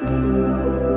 Música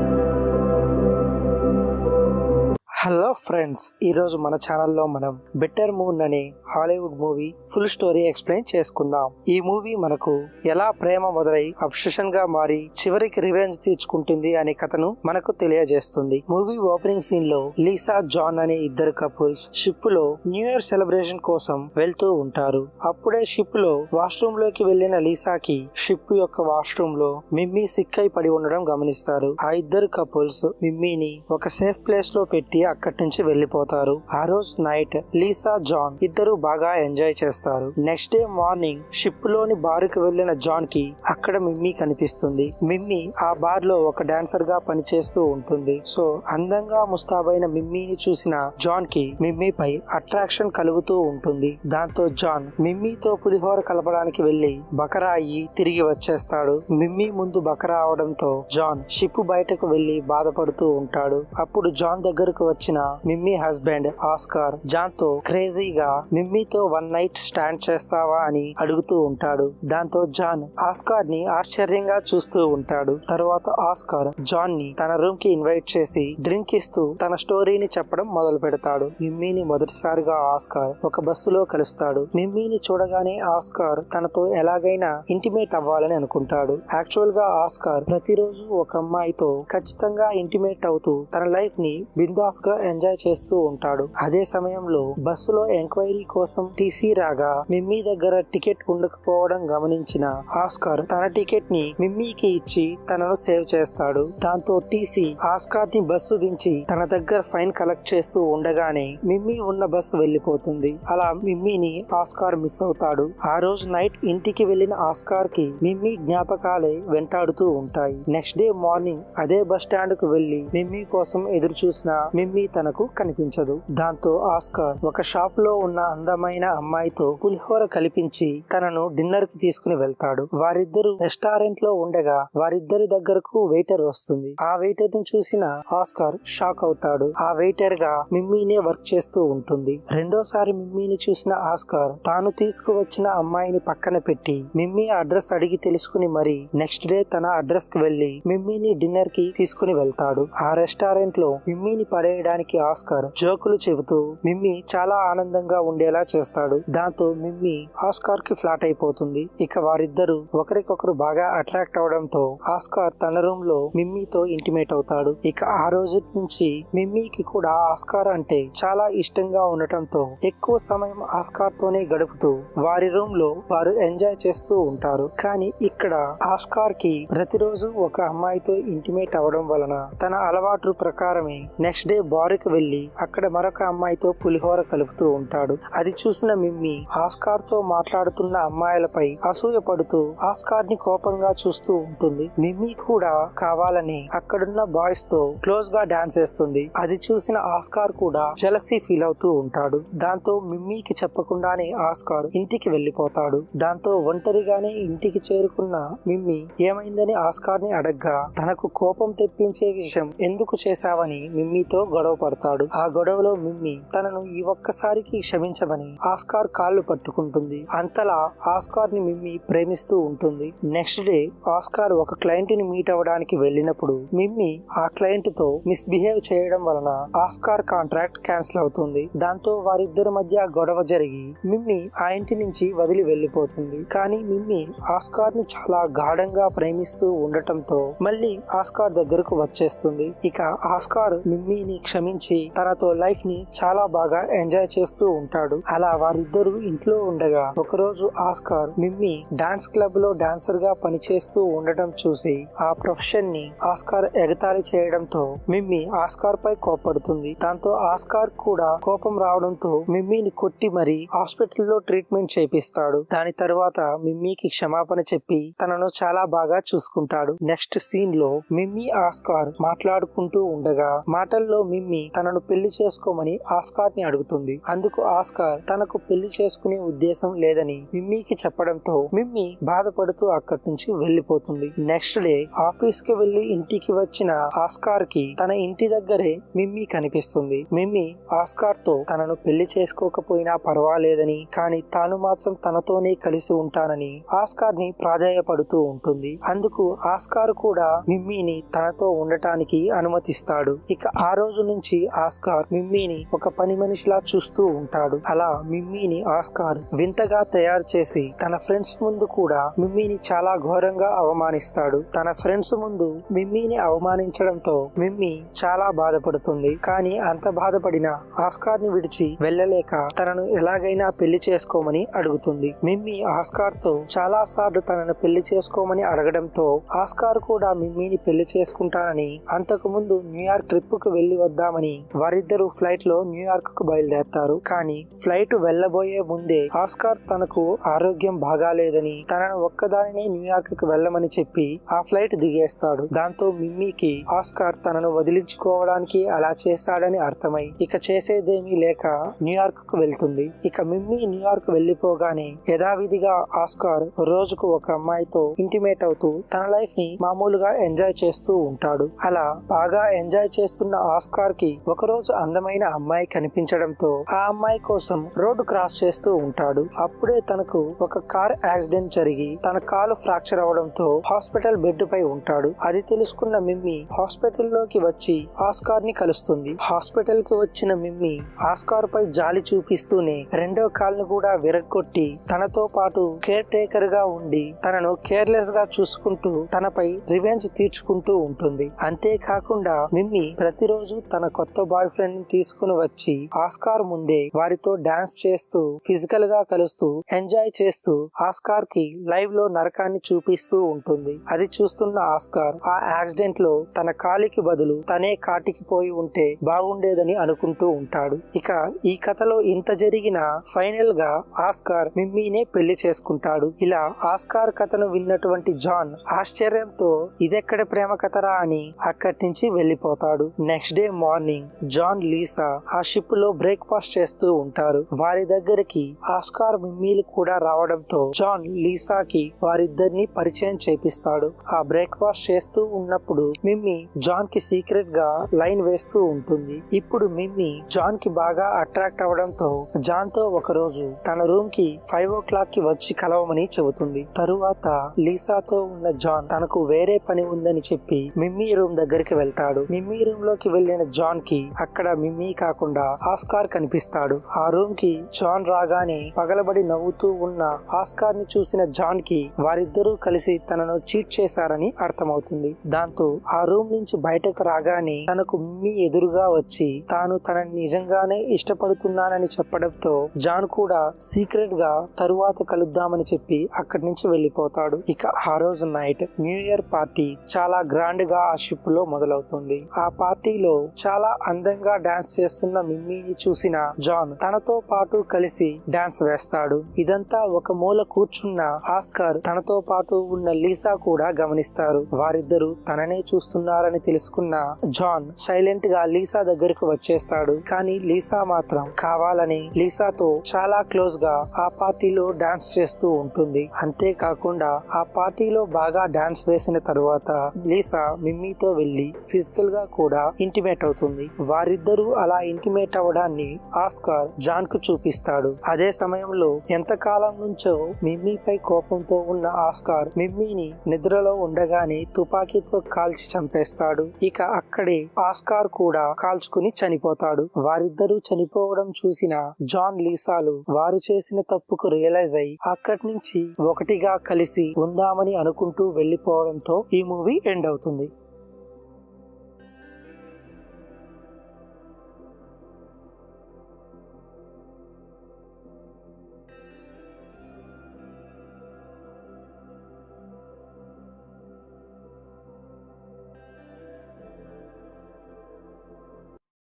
hello friends ఈరోజు మన ఛానల్లో మనం బెటర్ మూన్ అనే Hollywood movie full story explain చేసుకుందాం. ఈ మూవీ మనకు ఎలా ప్రేమ మొదలై అబ్సెషన్గా మారి చివరికి రివెంజ్ తీర్చుకుంటుంది అనే కథను మనకు తెలియజేస్తుంది. మూవీ ఓపెనింగ్ సీన్లో లీసా జాన్ అనే ఇద్దరు కపుల్స్ షిప్లో న్యూ ఇయర్ సెలబ్రేషన్ కోసం వెళ్తూ ఉంటారు. అప్పుడే షిప్లో వాష్రూమ్లోకి వెళ్ళిన లీసాకి షిప్ యొక్క వాష్రూమ్లో మిమ్మీ సిక్ అయి పడి ఉండడం గమనిస్తారు. ఆ ఇద్దరు కపుల్స్ మిమ్మీని ఒక సేఫ్ ప్లేస్లో పెట్టి అక్కడి నుంచి వెళ్ళిపోతారు ఆ రోజు నైట్ లీసా జాన్ ఇద్దరు బాగా ఎంజాయ్ చేస్తారు. నెక్స్ట్ డే మార్నింగ్ షిప్లోని బార్కి వెళ్ళిన జాన్కి అక్కడ మిమ్మీ కనిపిస్తుంది. మిమ్మీ ఆ బార్లో ఒక డాన్సర్గా పనిచేస్తూ ఉంటుంది. సో అందంగా ముస్తాబైన మిమ్మీని చూసిన జాన్కి మిమ్మీపై అట్రాక్షన్ కలుగుతూ ఉంటుంది. దాంతో జాన్ మిమ్మీతో పులిహోర కలపడానికి వెళ్ళి బకరా అయ్యి తిరిగి వచ్చేస్తాడు. మిమ్మీ ముందు బకరా అవడంతో జాన్ షిప్ బయటకు వెళ్ళి బాధపడుతూ ఉంటాడు. అప్పుడు జాన్ దగ్గరకు వచ్చిన మిమ్మీ హస్బెండ్ ఆస్కార్ జాన్తో క్రేజీగా మిమ్మీతో వన్ నైట్ స్టాండ్ చేస్తావా అని అడుగుతూ ఉంటాడు. దాంతో జాన్ ఆస్కార్ని ఆశ్చర్యంగా చూస్తూ ఉంటాడు. తర్వాత ఆస్కార్ జాన్ని తన రూమ్కి ఇన్వైట్ చేసి డ్రింక్ ఇస్తూ తన స్టోరీని చెప్పడం మొదలు పెడతాడు. మిమ్మీని మొదటిసారిగా ఆస్కార్ ఒక బస్సులో కలుస్తాడు. మిమ్మీని చూడగానే ఆస్కార్ తనతో ఎలాగైనా ఇంటిమేట్ అవ్వాలని అనుకుంటాడు. యాక్చువల్గా ఆస్కార్ ప్రతిరోజు ఒక అమ్మాయితో ఖచ్చితంగా ఇంటిమేట్ అవుతూ తన లైఫ్ని బిందాస్గా ఎంజాయ్ చేస్తూ ఉంటాడు. అదే సమయంలో బస్సులో ఎంక్వైరీ కోసం టీసీ రాగా మిమ్మీ దగ్గర టికెట్ ఉండకపోవడం గమనించిన ఆస్కార్ తన టికెట్ని మిమ్మీకి ఇచ్చి తనను సేవ్ చేస్తాడు. దాంతో టీసీ ఆస్కార్ని బస్సు దించి తన దగ్గర ఫైన్ కలెక్ట్ చేస్తూ ఉండగానే మిమ్మీ ఉన్న బస్సు వెళ్ళిపోతుంది అలా మిమ్మీని ఆస్కార్ మిస్ అవుతాడు. ఆ రోజు నైట్ ఇంటికి వెళ్ళిన ఆస్కార్కి మిమ్మీ జ్ఞాపకాలే వెంటాడుతూ ఉంటాయి. నెక్స్ట్ డే మార్నింగ్ అదే బస్ స్టాండ్కు వెళ్ళి మిమ్మీ కోసం ఎదురు చూసిన మిమ్మీ తనకు కనిపించదు. దాంతో ఆస్కార్ ఒక షాప్లో ఉన్న అందమైన అమ్మాయితో పులిహోర కల్పించి తనను డిన్నర్కి తీసుకుని వెళ్తాడు. వారిద్దరు రెస్టారెంట్లో ఉండగా వారిద్దరి దగ్గరకు వెయిటర్ వస్తుంది. ఆ వెయిటర్ని చూసిన ఆస్కార్ షాక్ అవుతాడు. ఆ వెయిటర్గా మిమ్మీనే వర్క్ చేస్తూ ఉంటుంది. రెండోసారి మిమ్మీని చూసిన ఆస్కార్ తాను తీసుకువచ్చిన అమ్మాయిని పక్కన పెట్టి మిమ్మీ అడ్రస్ అడిగి తెలుసుకుని మరి నెక్స్ట్ డే తన అడ్రస్కి వెళ్ళి మిమ్మీని డిన్నర్కి తీసుకుని వెళ్తాడు. ఆ రెస్టారెంట్లో మిమ్మీని చేయడానికి ఆస్కార్ జోకులు చెబుతూ మిమ్మీ చాలా ఆనందంగా ఉండేలా చేస్తాడు. దాంతో మిమ్మీ ఆస్కార్కి ఫ్లాట్ అయిపోతుంది. ఇక వారిద్దరు ఒకరికొకరు బాగా అట్రాక్ట్ అవడంతో ఆస్కార్ తన రూమ్లో మిమ్మీతో ఇంటిమేట్ అవుతాడు. ఇక ఆ రోజు నుంచి మిమ్మీకి కూడా ఆస్కార్ అంటే చాలా ఇష్టంగా ఉండటంతో ఎక్కువ సమయం ఆస్కార్ తోనే గడుపుతూ వారి రూమ్లో వారు ఎంజాయ్ చేస్తూ ఉంటారు. కానీ ఇక్కడ ఆస్కార్కి ప్రతిరోజు ఒక అమ్మాయితో ఇంటిమేట్ అవడం వలన తన అలవాటు ప్రకారమే నెక్స్ట్ డే బారుకు వెళ్ళి అక్కడ మరొక అమ్మాయితో పులిహోర కలుపుతూ ఉంటాడు. అది చూసిన మిమ్మీ ఆస్కార్తో మాట్లాడుతున్న అమ్మాయిలపై అసూయ పడుతూ ఆస్కార్ని కోపంగా చూస్తూ ఉంటుంది. మిమ్మీ కూడా కావాలని అక్కడున్న బాయ్స్తో క్లోజ్గా డాన్స్ చేస్తుంది అది చూసిన ఆస్కార్ కూడా జలసీ ఫీల్ అవుతూ ఉంటాడు. దాంతో మిమ్మీకి చెప్పకుండానే ఆస్కార్ ఇంటికి వెళ్ళిపోతాడు దాంతో ఒంటరిగానే ఇంటికి చేరుకున్న మిమ్మీ ఏమైందని ఆస్కార్ని అడగ్గా తనకు కోపం తెప్పించే విషయం ఎందుకు చేశావని మిమ్మీతో గొడవ పడతాడు. ఆ గొడవలో మిమ్మీ తనను ఈ ఒక్కసారికి క్షమించమని ఆస్కార్ కాళ్ళు పట్టుకుంటుంది. అంతలా ఆస్కార్ని మిమ్మీ ప్రేమిస్తూ ఉంటుంది. నెక్స్ట్ డే ఆస్కార్ ఒక క్లయింట్ని మీట్ అవ్వడానికి వెళ్ళినప్పుడు మిమ్మీ ఆ క్లయింట్తో మిస్బిహేవ్ చేయడం వలన ఆస్కార్ కాంట్రాక్ట్ క్యాన్సిల్ అవుతుంది. దాంతో వారిద్దరి మధ్య గొడవ జరిగి మిమ్మీ ఆ ఇంటి నుంచి వదిలి వెళ్ళిపోతుంది కానీ మిమ్మీ ఆస్కార్ని చాలా గాఢంగా ప్రేమిస్తూ ఉండటంతో మళ్ళీ ఆస్కార్ దగ్గరకు వచ్చేస్తుంది. ఇక ఆస్కార్ మిమ్మీని క్షమించి తనతో లైఫ్ని చాలా బాగా ఎంజాయ్ చేస్తూ ఉంటాడు. అలా వారిద్దరూ ఇంట్లో ఉండగా ఒకరోజు ఆస్కార్ మిమ్మీ డాన్స్ క్లబ్లో డాన్సర్గా పనిచేస్తూ ఉండటం చూసి ఆ ప్రొఫెషన్ని ఆస్కార్ ఎగతాళి చేయడంతో మిమ్మీ ఆస్కార్ పై కోపడుతుంది దాంతో ఆస్కార్ కూడా కోపం రావడంతో మిమ్మీని కొట్టి మరి హాస్పిటల్లో ట్రీట్మెంట్ చేపిస్తాడు. దాని తర్వాత మిమ్మీకి క్షమాపణ చెప్పి తనను చాలా బాగా చూసుకుంటాడు. నెక్స్ట్ సీన్లో మిమ్మీ ఆస్కార్ మాట్లాడుకుంటూ ఉండగా మాటల్లో మిమ్మీ మిమ్మీ తనను పెళ్ళి చేసుకోమని ఆస్కార్ని అడుగుతుంది. అందుకు ఆస్కార్ తనకు పెళ్ళి చేసుకునే ఉద్దేశం లేదని మిమ్మీకి చెప్పడంతో మిమ్మీ బాధపడుతూ అక్కడి నుంచి వెళ్ళిపోతుంది నెక్స్ట్ డే ఆఫీస్కి వెళ్ళి ఇంటికి వచ్చిన ఆస్కార్కి తన ఇంటి దగ్గరే మిమ్మీ కనిపిస్తుంది. మిమ్మీ ఆస్కార్తో తనను పెళ్ళి చేసుకోకపోయినా పర్వాలేదని కానీ తాను మాత్రం తనతోనే కలిసి ఉంటానని ఆస్కార్ని ప్రాధాయపడుతూ ఉంటుంది. అందుకు ఆస్కార్ కూడా మిమ్మీని తనతో ఉండటానికి అనుమతిస్తాడు. ఇక ఆ రోజు నుంచి ఆస్కార్ మిమ్మీని ఒక పని మనిషిలా చూస్తూ ఉంటాడు. అలా మిమ్మీని ఆస్కార్ వింతగా తయారు చేసి తన ఫ్రెండ్స్ ముందు కూడా మిమ్మీని చాలా ఘోరంగా అవమానిస్తాడు. తన ఫ్రెండ్స్ ముందు మిమ్మీని అవమానించడంతో మిమ్మీ చాలా బాధపడుతుంది. కానీ అంత బాధపడిన ఆస్కార్ని విడిచి వెళ్ళలేక తనను ఎలాగైనా పెళ్ళి చేసుకోమని అడుగుతుంది. మిమ్మీ ఆస్కార్తో చాలా సార్లు తనను పెళ్ళి చేసుకోమని అడగడంతో ఆస్కార్ కూడా మిమ్మీని పెళ్ళి చేసుకుంటానని అంతకు ముందు న్యూయార్క్ ట్రిప్కు వెళ్ళి వెళ్దామని వారిద్దరూ ఫ్లైట్లో న్యూయార్క్కు బయలుదేరతారు. కానీ ఫ్లైట్ వెళ్ళబోయే ముందే ఆస్కార్ తనకు ఆరోగ్యం బాగాలేదని తనను ఒక్కదానినే న్యూయార్క్కు వెళ్ళమని చెప్పి ఆ ఫ్లైట్ దిగేస్తాడు. దాంతో మిమ్మీకి ఆస్కార్ తనను వదిలించుకోవడానికి అలా చేశాడని అర్థమై ఇక చేసేదేమీ లేక న్యూయార్క్కు వెళ్తుంది. ఇక మిమ్మీ న్యూయార్క్ వెళ్ళిపోగానే యథావిధిగా ఆస్కార్ రోజుకు ఒక అమ్మాయితో ఇంటిమేట్ అవుతూ తన లైఫ్ని మామూలుగా ఎంజాయ్ చేస్తూ ఉంటాడు. అలా బాగా ఎంజాయ్ చేస్తున్న ఆస్కార్ కి ఒకరోజు అందమైన అమ్మాయి కనిపించడంతో ఆ అమ్మాయి కోసం రోడ్డు క్రాస్ చేస్తూ ఉంటాడు. అప్పుడే తనకు ఒక కార్ యాక్సిడెంట్ జరిగి తన కాలు ఫ్రాక్చర్ అవడంతో హాస్పిటల్ బెడ్ పై ఉంటాడు. అది తెలుసుకున్న మిమ్మీ హాస్పిటల్లోకి వచ్చి ఆస్కార్ని కలుస్తుంది. హాస్పిటల్కి వచ్చిన మిమ్మీ ఆస్కార్ పై జాలి చూపిస్తూనే రెండో కాల్ను కూడా విరగొట్టి తనతో పాటు కేర్ టేకర్గా ఉండి తనను కేర్లెస్గా చూసుకుంటూ తనపై రివెంజ్ తీర్చుకుంటూ ఉంటుంది. అంతేకాకుండా మిమ్మీ ప్రతిరోజు తన కొత్త బాయ్ ఫ్రెండ్ని తీసుకుని వచ్చి ఆస్కార్ ముందే వారితో డాన్స్ చేస్తూ ఫిజికల్గా కలుస్తూ ఎంజాయ్ చేస్తూ ఆస్కార్కి లైవ్లో నరకాన్ని చూపిస్తూ ఉంటుంది. అది చూస్తున్న ఆస్కార్ ఆ యాక్సిడెంట్లో తన కాలికి బదులు తనే కాటికి పోయి ఉంటే బాగుండేదని అనుకుంటూ ఉంటాడు. ఇక ఈ కథలో ఇంత జరిగిన ఫైనల్గా ఆస్కార్ మిమ్మీనే పెళ్ళి చేసుకుంటాడు. ఇలా ఆస్కార్ కథను విన్నటువంటి జాన్ ఆశ్చర్యంతో ఇదెక్కడ ప్రేమ కథరా? అని అక్కడి నుంచి వెళ్ళిపోతాడు next day morning John Lisa ఆ షిప్లో బ్రేక్ఫాస్ట్ చేస్తూ ఉంటారు. వారి దగ్గరికి ఆస్కార్ మిమ్మీలు కూడా రావడంతో జాన్ లీసాకి వారిద్దరిని పరిచయం చేపిస్తాడు. ఆ బ్రేక్ఫాస్ట్ చేస్తూ ఉన్నప్పుడు మిమ్మీ జాన్కి సీక్రెట్గా లైన్ వేస్తూ ఉంటుంది. ఇప్పుడు మిమ్మీ జాన్కి బాగా అట్రాక్ట్ అవడంతో జాన్తో ఒక రోజు తన రూమ్కి ఫైవ్ ఓ క్లాక్కి వచ్చి కలవమని చెబుతుంది. తరువాత లీసాతో ఉన్న జాన్ తనకు వేరే పని ఉందని చెప్పి మిమ్మీ రూమ్ దగ్గరికి వెళ్తాడు. మిమ్మీ రూమ్లోకి వెళ్ళిన జాన్కి అక్కడ మిమ్మీ కాకుండా ఆస్కార్ కనిపిస్తాడు. ఆ రూమ్కి జాన్ రాగానే పగలబడి నవ్వుతూ ఉన్న ఆస్కార్ని చూసిన జాన్కి వారిద్దరూ కలిసి తనను చీట్ చేశారని అర్థమవుతుంది. దాంతో ఆ రూమ్ నుంచి బయటకు రాగానే తనకు మిమ్మీ ఎదురుగా వచ్చి తాను తనని నిజంగానే ఇష్టపడుతున్నానని చెప్పడంతో జాన్ కూడా సీక్రెట్గా తరువాత కలుద్దామని చెప్పి అక్కడి నుంచి వెళ్ళిపోతాడు ఇక ఆ రోజు నైట్ న్యూ ఇయర్ పార్టీ చాలా గ్రాండ్గా ఆ షిప్లో మొదలవుతుంది. ఆ పార్టీలో చాలా అందంగా డాన్స్ చేస్తున్న మిమ్మీని చూసిన జాన్ తనతో పాటు కలిసి డాన్స్ వేస్తాడు. ఇదంతా ఒక మూల కూర్చున్న ఆస్కర్ తనతో పాటు ఉన్న లీసా కూడా గమనిస్తారు. వారిద్దరూ తననే చూస్తున్నారని తెలుసుకున్న జాన్ సైలెంట్గా లీసా దగ్గరకు వచ్చేస్తాడు. కానీ లీసా మాత్రం కావాలని లీసాతో చాలా క్లోజ్గా ఆ పార్టీలో డాన్స్ చేస్తూ ఉంటుంది. అంతేకాకుండా ఆ పార్టీలో బాగా డాన్స్ వేసిన తరువాత లీసా మిమ్మీతో వెళ్ళి ఫిజికల్గా కూడా ఇంటిమేట్ అవుతుంది వారిద్దరూ అలా ఇంటిమేట్ అవడాన్ని ఆస్కార్ జాన్కు చూపిస్తాడు. అదే సమయంలో ఎంతకాలం నుంచో మిమ్మీపై కోపంతో ఉన్న ఆస్కార్ మిమ్మీని నిద్రలో ఉండగానే తుపాకీతో కాల్చి చంపేస్తాడు. ఇక అక్కడే ఆస్కార్ కూడా కాల్చుకుని చనిపోతాడు. వారిద్దరూ చనిపోవడం చూసిన జాన్ లీసాలు వారు చేసిన తప్పుకు రియలైజ్ అయి అక్కడి నుంచి ఒకటిగా కలిసి ఉందామని అనుకుంటూ వెళ్ళిపోవడంతో ఈ మూవీ ఎండ్ అవుతుంది.